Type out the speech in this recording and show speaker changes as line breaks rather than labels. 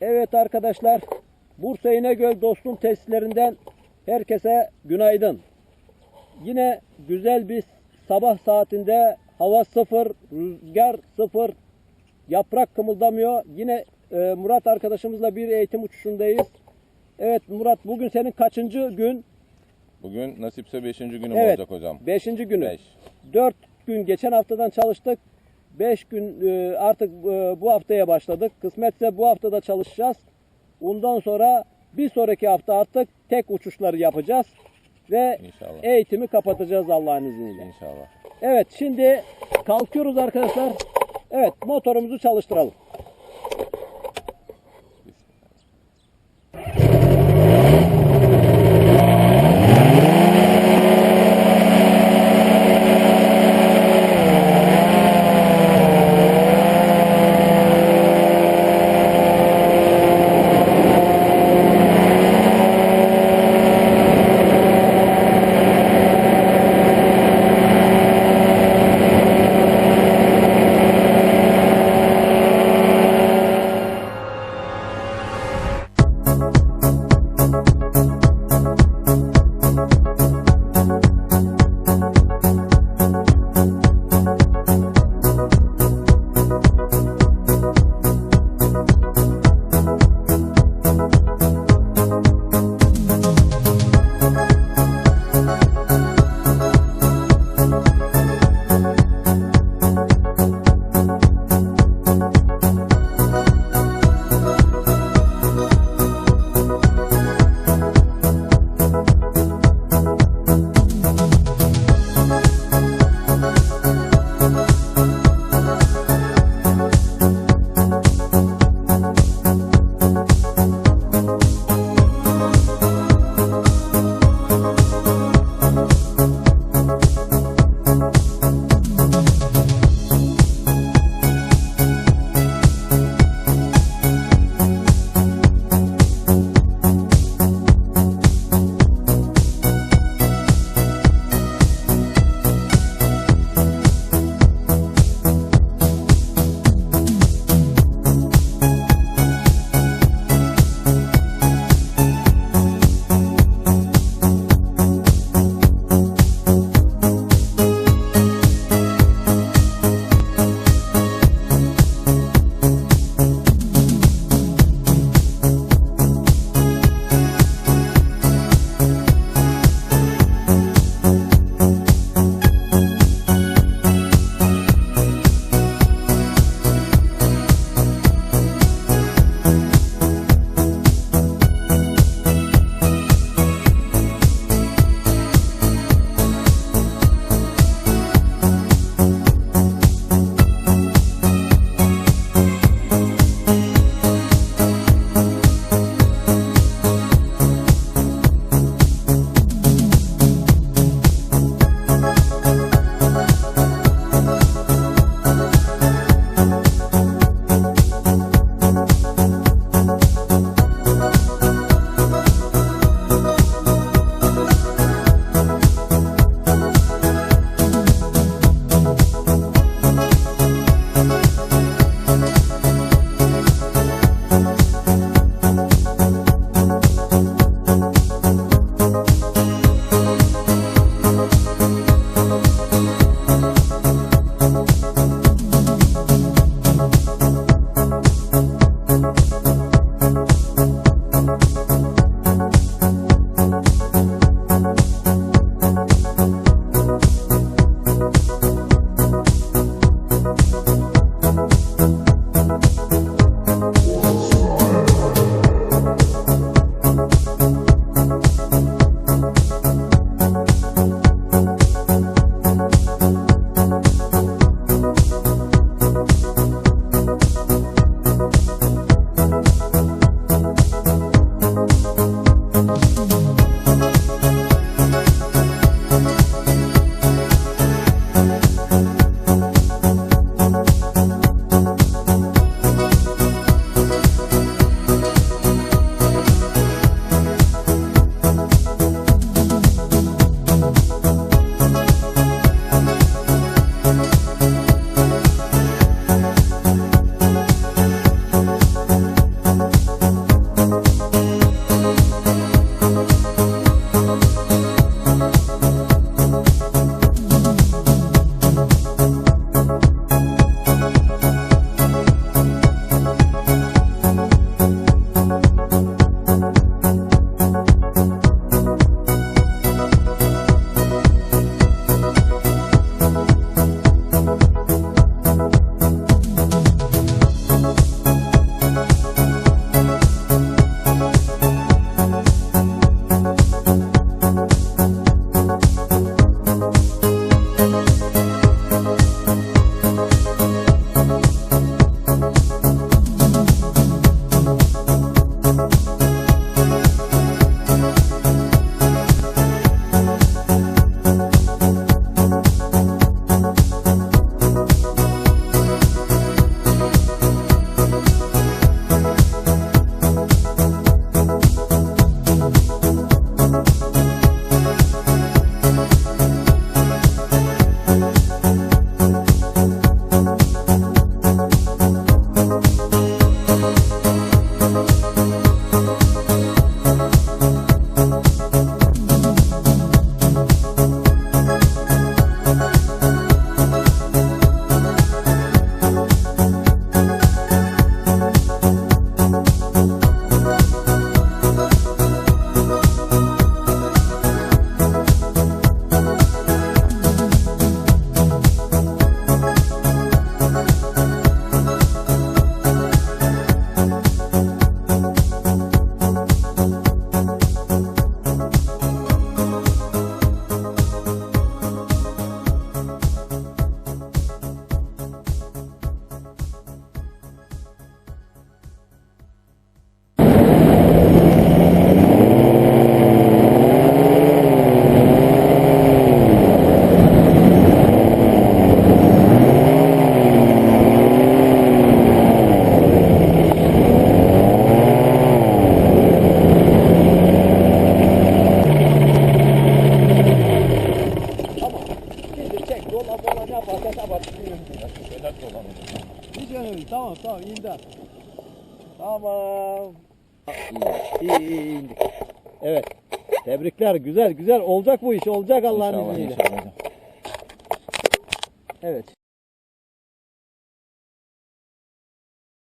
Evet arkadaşlar, Bursa İnegöl Dostum tesislerinden herkese günaydın. Yine güzel bir sabah saatinde hava sıfır, rüzgar sıfır, yaprak kımıldamıyor. Yine e, Murat arkadaşımızla bir eğitim uçuşundayız. Evet Murat bugün senin kaçıncı gün?
Bugün nasipse 5. günüm
Evet.
olacak hocam.
Beşinci günü.
Beş.
Dört gün geçen haftadan çalıştık. Beş gün e, artık e, bu haftaya başladık. Kısmetse bu haftada çalışacağız. Ondan sonra bir sonraki hafta artık tek uçuşları yapacağız. Ve
İnşallah.
eğitimi kapatacağız Allah'ın izniyle.
İnşallah.
Evet şimdi kalkıyoruz arkadaşlar. Evet motorumuzu çalıştıralım. Thank you. Thank İyi indik. Evet. Tebrikler. Güzel güzel. Olacak bu iş. Olacak Allah'ın
İnşallah,
izniyle.
inşallah.
Evet.